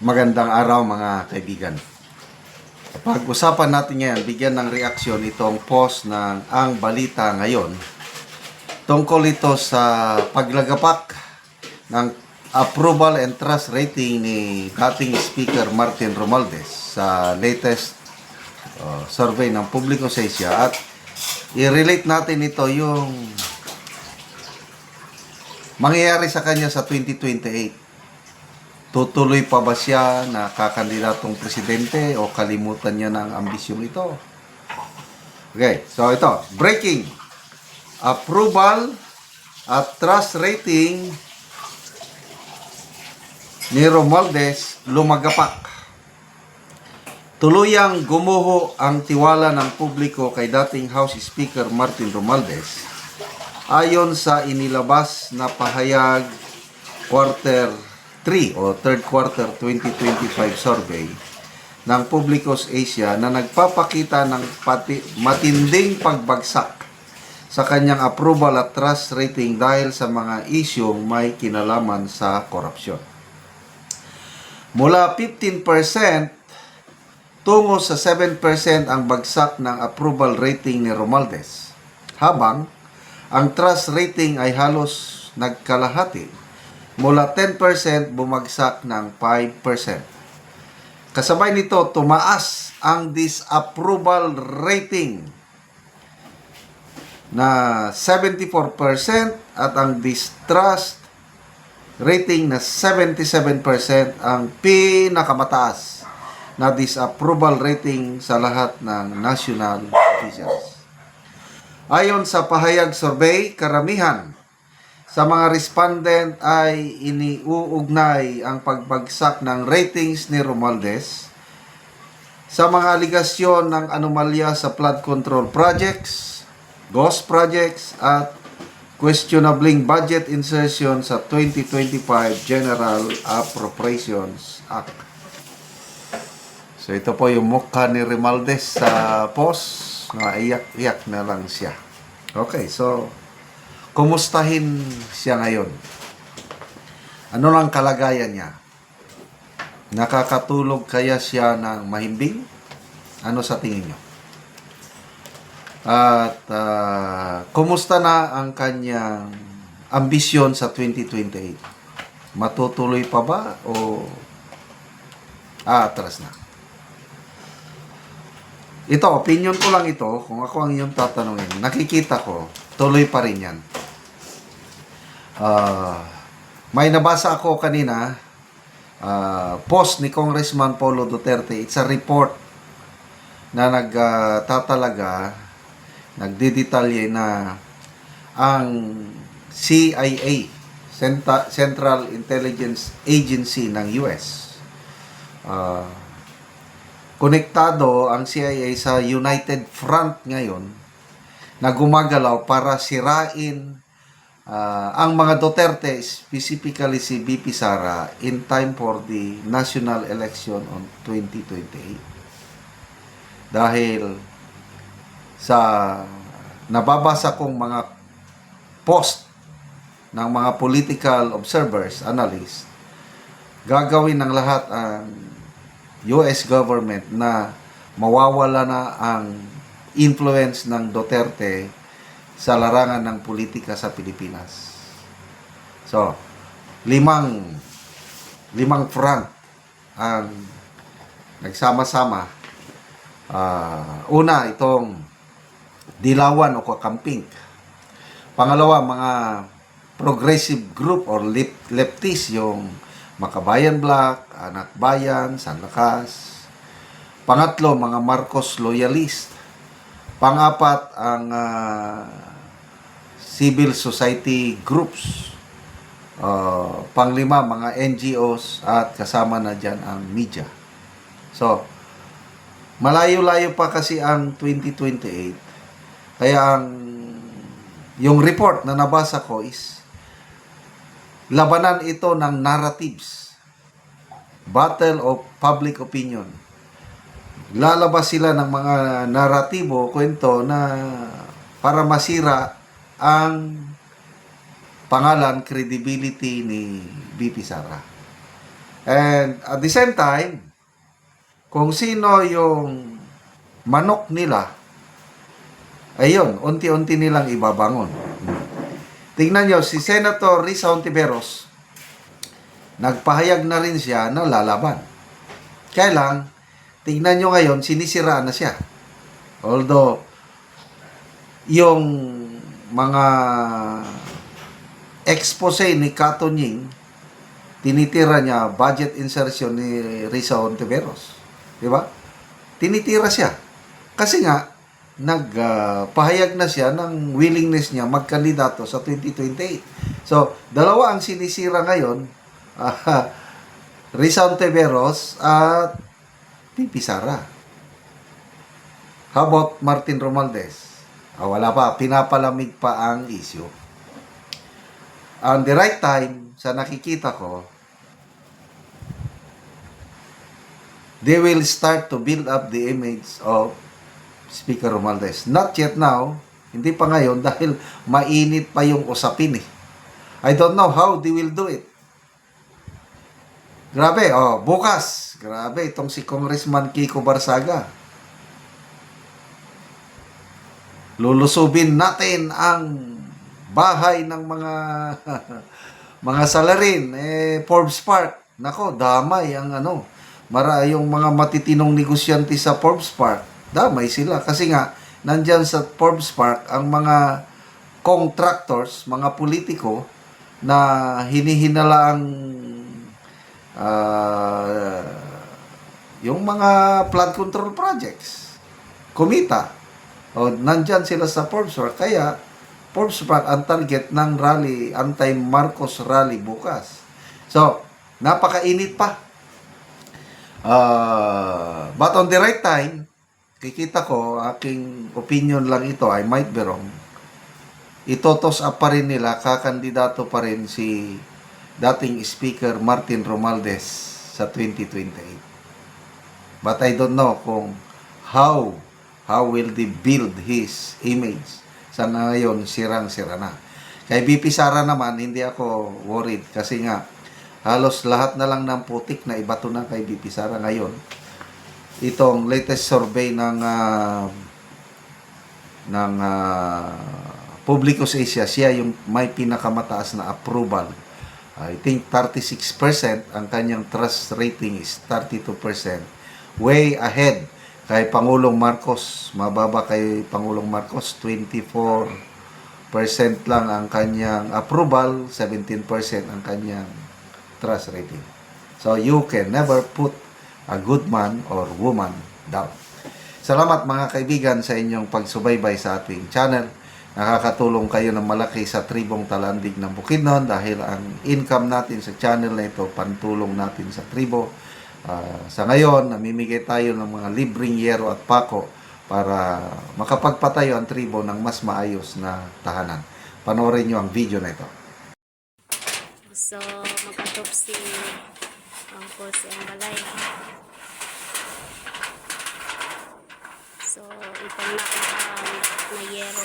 Magandang araw mga kaibigan. Pag-usapan natin ngayon, bigyan ng reaksyon itong post ng Ang Balita ngayon tungkol ito sa paglagapak ng approval and trust rating ni dating Speaker Martin Romualdez sa latest uh, survey ng publiko sa Asia at i-relate natin ito yung mangyayari sa kanya sa 2028 tutuloy pa ba siya na kakandidatong presidente o kalimutan niya ng ambisyong ito? Okay, so ito, breaking. Approval at trust rating ni Romualdez lumagapak. Tuluyang gumuho ang tiwala ng publiko kay dating House Speaker Martin Romualdez ayon sa inilabas na pahayag quarter 3 o third quarter 2025 survey ng Publicos Asia na nagpapakita ng pati, matinding pagbagsak sa kanyang approval at trust rating dahil sa mga isyong may kinalaman sa korupsyon. Mula 15% tungo sa 7% ang bagsak ng approval rating ni Romualdez, habang ang trust rating ay halos nagkalahati mula 10% bumagsak ng 5%. Kasabay nito, tumaas ang disapproval rating na 74% at ang distrust rating na 77% ang pinakamataas na disapproval rating sa lahat ng national officials. Ayon sa pahayag survey, karamihan sa mga respondent ay iniuugnay ang pagbagsak ng ratings ni Romualdez sa mga aligasyon ng anomalya sa flood control projects, ghost projects at questionabling budget insertion sa 2025 General Appropriations Act. So ito po yung mukha ni Romualdez sa post. Naiyak-iyak na lang siya. Okay, so kumustahin siya ngayon? Ano lang kalagayan niya? Nakakatulog kaya siya ng mahimbing? Ano sa tingin niyo? At ah, kumusta na ang kanyang ambisyon sa 2028? Matutuloy pa ba o aatras na? Ito, opinion ko lang ito. Kung ako ang iyong tatanungin, nakikita ko, tuloy pa rin yan. Ah, may nabasa ako kanina, ah, post ni Congressman Paulo Duterte. It's a report na nagtatalaga, nagdidetalye na ang CIA, Central Intelligence Agency ng US, ah, konektado ang CIA sa United Front ngayon na gumagalaw para sirain ah, ang mga Duterte, specifically si BP Sara, in time for the national election on 2028. Dahil sa nababasa kong mga post ng mga political observers, analysts, gagawin ng lahat ang US government na mawawala na ang influence ng Duterte sa larangan ng politika sa Pilipinas. So, limang limang front ang nagsama-sama. Ah, una, itong dilawan o kakamping. Pangalawa, mga progressive group or lep- leftist, yung Makabayan Black, Anak Bayan, San Lakas. Pangatlo, mga Marcos loyalist. Pangapat, ang ah, civil society groups. Uh, panglima, mga NGOs at kasama na dyan ang media. So, malayo-layo pa kasi ang 2028. Kaya ang yung report na nabasa ko is labanan ito ng narratives. Battle of public opinion. Lalabas sila ng mga naratibo, kwento na para masira ang pangalan, credibility ni BP Sara. And at the same time, kung sino yung manok nila, ayun, unti-unti nilang ibabangon. Tingnan nyo, si Senator Risa Ontiveros, nagpahayag na rin siya na lalaban. Kaya lang, tingnan nyo ngayon, sinisiraan na siya. Although, yung mga expose ni Kato Nying, tinitira niya budget insertion ni Risa Ontiveros. Di ba? Tinitira siya. Kasi nga, nagpahayag na siya ng willingness niya magkandidato sa 2028. So, dalawa ang sinisira ngayon, uh, Risa Ontiveros at Pipi Sara. How about Martin Romualdez? Ah, wala pa, pinapalamig pa ang issue. On the right time, sa nakikita ko, they will start to build up the image of Speaker Romualdez. Not yet now, hindi pa ngayon dahil mainit pa yung usapin eh. I don't know how they will do it. Grabe, oh, bukas. Grabe, itong si Congressman Kiko Barsaga. Lulusubin natin ang bahay ng mga mga salarin eh Forbes Park. Nako, damay ang ano. Mara yung mga matitinong negosyante sa Forbes Park. Damay sila kasi nga nandyan sa Forbes Park ang mga contractors, mga politiko na hinihinala ang ah, yung mga flood control projects. Kumita. O, nandyan sila sa Forbes Park. Kaya, Forbes Park ang target ng rally, anti-Marcos rally bukas. So, napakainit pa. Uh, but on the right time, kikita ko, aking opinion lang ito, I might be wrong, itotos up pa rin nila, kakandidato pa rin si dating Speaker Martin Romualdez sa 2028. But I don't know kung how how will they build his image sa ngayon sirang-sira na. Kay BP Sara naman, hindi ako worried kasi nga halos lahat na lang ng putik na ibato na kay BP Sara ngayon. Itong latest survey ng ah, ng uh, Publicus Asia, siya yung may pinakamataas na approval. I think 36% ang kanyang trust rating is 32%. Way ahead kay Pangulong Marcos. Mababa kay Pangulong Marcos, 24% lang ang kanyang approval, 17% ang kanyang trust rating. So you can never put a good man or woman down. Salamat mga kaibigan sa inyong pagsubaybay sa ating channel. Nakakatulong kayo ng malaki sa tribong talandig ng Bukidnon dahil ang income natin sa channel na ito, pantulong natin sa tribo. Ah, sa ngayon, namimigay tayo ng mga libreng yero at pako para makapagpatayo ang tribo ng mas maayos na tahanan. Panoorin nyo ang video na ito. So, mag-autopsy ang po si Ambalay. So, itong nakita na yero.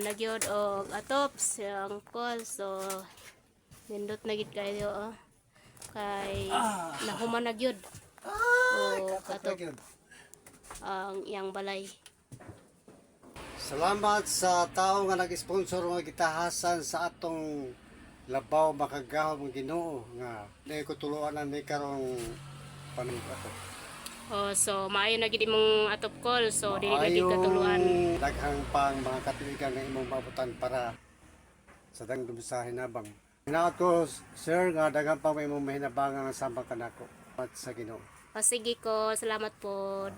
Na gyud og atop siyang call so nindot na gid kayo oh. kay nahuman na gyud og atop ang iyang balay Salamat sa tao nga nag-sponsor nga gitahasan sa atong labaw makagahom Ginoo nga dili ko tuluan na ni karong panig ato. Oh so maayo na gid imong atop call. So dili na gid katuluan. Daghang pang mga katuigan nga imong mabutan para sa dang sa hinabang. Hinaot ko, sir, nga daghang pang imong mahinabangan sa sambang kanako. At sa Ginoo. o sige ko. Salamat pod